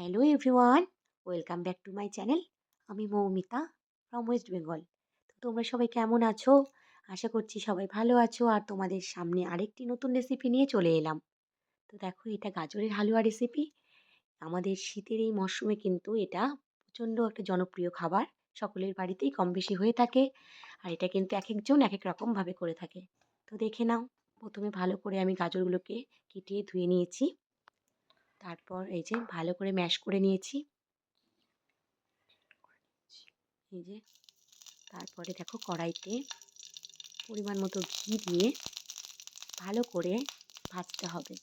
Hello everyone, welcome back to my channel. আমি Moumita from West Bengal. তো তোমরা সবাই কেমন আছো? আশা করছি সবাই ভালো আছো। আর তোমাদের সামনে আরেকটি নতুন রেসিপি নিয়ে চলে এলাম। তো দেখো, এটা গাজরের হালুয়া রেসিপি আমাদের শীতের এই মরশুমে কিন্তু এটা প্রচণ্ড একটা জনপ্রিয় খাবার। সকলের বাড়িতেই কম বেশি হয়ে থাকে। আর এটা কিন্তু এক একজন এক এক রকমভাবে করে থাকে। তো দেখে নাও, প্রথমে ভালো করে আমি গাজরগুলোকে কেটে ধুয়ে নিয়েছি। তারপর এই যে ভালো করে ম্যাশ করে নিয়েছি। এই যে তারপরে দেখো কড়াইতে পরিমাণ মতো ঘি দিয়ে ভালো করে ভাজতে হবে।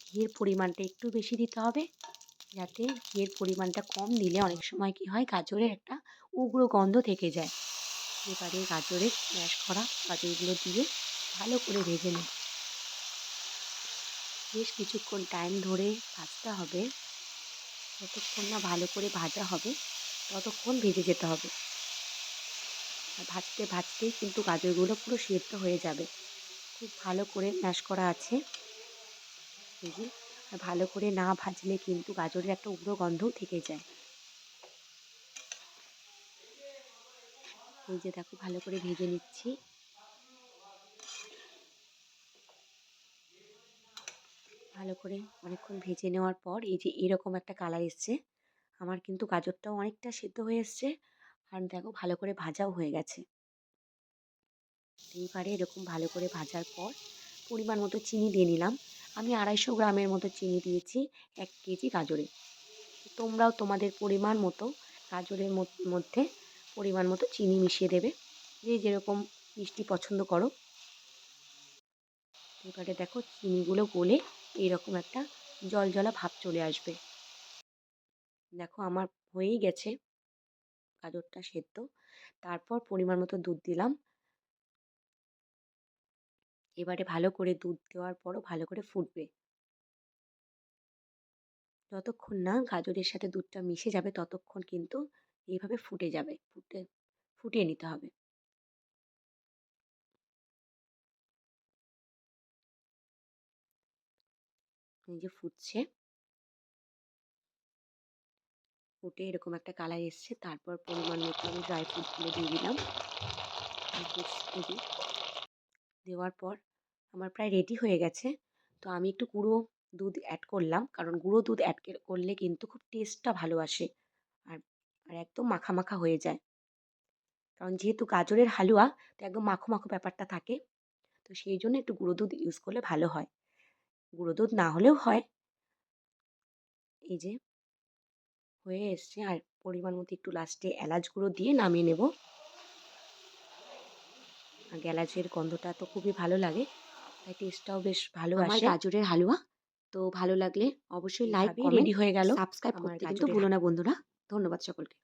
ঘিয়ের পরিমাণটা একটু বেশি দিতে হবে, যাতে ঘিয়ের পরিমাণটা কম দিলে অনেক সময় কি হয় গাজরের একটা উগ্র গন্ধ থেকে যায়। এবারে গাজরের ম্যাশ করা গাজরগুলো দিয়ে ভালো করে ভেজে নেব। বেশ কিছুক্ষণ টাইম ধরে ভাজতে হবে। যতক্ষণ না ভালো করে ভাজা হবে, ততক্ষণ ভেজে যেতে হবে। আর ভাজতে ভাজতেই কিন্তু গাজরগুলো পুরো সেদ্ধ হয়ে যাবে। খুব ভালো করে ম্যাশ করা আছে। এই আর ভালো করে না ভাজলে কিন্তু গাজরের একটা উগ্র গন্ধও থেকে যায়। এই যে দেখো, ভালো করে ভেজে নিচ্ছি। ভালো করে অনেকক্ষণ ভেজে নেওয়ার পর এই যে এরকম একটা কালার এসছে, আমার কিন্তু গাজরটাও অনেকটা সেদ্ধ হয়ে এসছে। আর দেখো ভালো করে ভাজাও হয়ে গেছে। এইবারে এরকম ভালো করে ভাজার পর পরিমাণ মতো চিনি দিয়ে নিলাম। আমি আড়াইশো গ্রামের মতো চিনি দিয়েছি, এক কেজি গাজরে তোমরাও তোমাদের পরিমাণ মতো গাজরের মধ্যে পরিমাণ মতো চিনি মিশিয়ে দেবে। যে যেরকম মিষ্টি পছন্দ করো। এবারে দেখো চিনিগুলো গলে এইরকম একটা জল জলা ভাব চলে আসবে। দেখো আমার হয়েই গেছে গাজরটা সেদ্ধ। তারপর পরিমাণ মতো দুধ দিলাম। এবারে ভালো করে দুধ দেওয়ার পরও ভালো করে ফুটবে। যতক্ষণ না গাজরের সাথে দুধটা মিশে যাবে ততক্ষণ কিন্তু এইভাবে ফুটে যাবে, ফুটে, ফুটিয়ে নিতে হবে। যে ফুটছে ফুটে এরকম একটা কালার এসছে। তারপর পরিমাণ মতো আমি ড্রাই ফ্রুটগুলো দিয়ে দিলাম। দেওয়ার পর আমার প্রায় রেডি হয়ে গেছে। তো আমি একটু গুঁড়ো দুধ অ্যাড করলাম। কারণ গুঁড়ো দুধ অ্যাড করলে কিন্তু খুব টেস্টটা ভালো আসে। আর আর একদম মাখা মাখা হয়ে যায়। কারণ যেহেতু গাজরের হালুয়া, তো একদম মাখো মাখো ব্যাপারটা থাকে। তো সেই জন্য একটু গুঁড়ো দুধ ইউজ করলে ভালো হয়। গুঁড়ো দুধ না হলেও হয়। এই যে হয়ে এসছে। আর পরিমাণ মতো একটু লাস্টে এলাচ গুঁড়ো দিয়ে নামিয়ে নেব। আর এলাচের গন্ধটা তো খুবই ভালো লাগে তাই টেস্টটাও বেশ ভালো আসে। গাজরের হালুয়া তো ভালো লাগলে অবশ্যই লাইক রেডি হয়ে গেল সাবস্ক্রাইব করতে কিন্তু ভুলো না বন্ধুরা। ধন্যবাদ সকলকে।